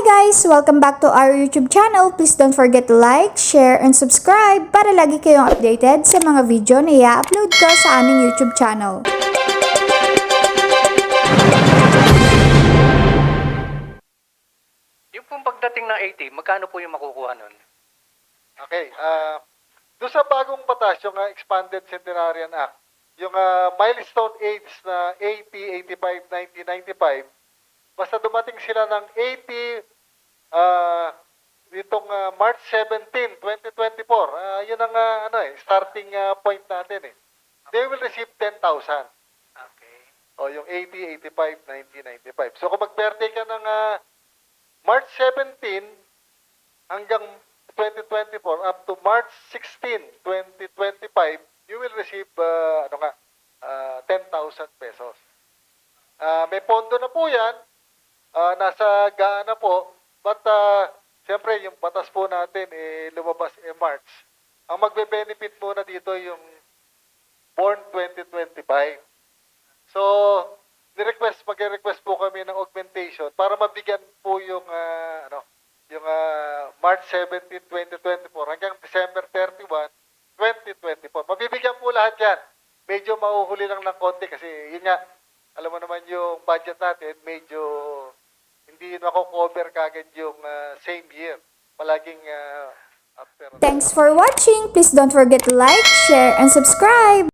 guys! Welcome back to our YouTube channel. Please don't forget to like, share, and subscribe para lagi kayong updated sa mga video na i-upload ko sa aming YouTube channel. Yung pong pagdating ng 80, magkano po yung makukuha nun? Okay. ah doon sa bagong batas, yung ah, Expanded Centenarian Act, yung ah, milestone age na 80, 85, 90, 95, basta dumating sila ng 80 ah nitong ah, March 17, 2024, ah yun ang ah, ano eh, starting ah, point natin eh. They will receive 10,000. Okay. O yung 80, 85, 90, 95. So kung mag-birthday ka ng ah, March 17 hanggang 2024 up to March 16, 2025, you will receive ah, ano nga ah, 10,000 pesos. Ah, may pondo na po 'yan. Ah, nasa gaan na po. But ah, siyempre yung batas po natin eh lumabas eh March. Ang magbe-benefit muna dito yung born 2025. So, ni-request, mag-request po kami ng augmentation para mabigyan po yung, ah, ano, yung ah, March 17, 2024 hanggang December 31, 2024. Mabibigyan po lahat yan. Medyo mauhuli lang ng konti kasi yun nga, alam mo naman yung budget natin, medyo hindi mako-cover kagad yung ah, same year. Palaging ah, after. Thanks for watching! Please don't forget to like, share, and subscribe!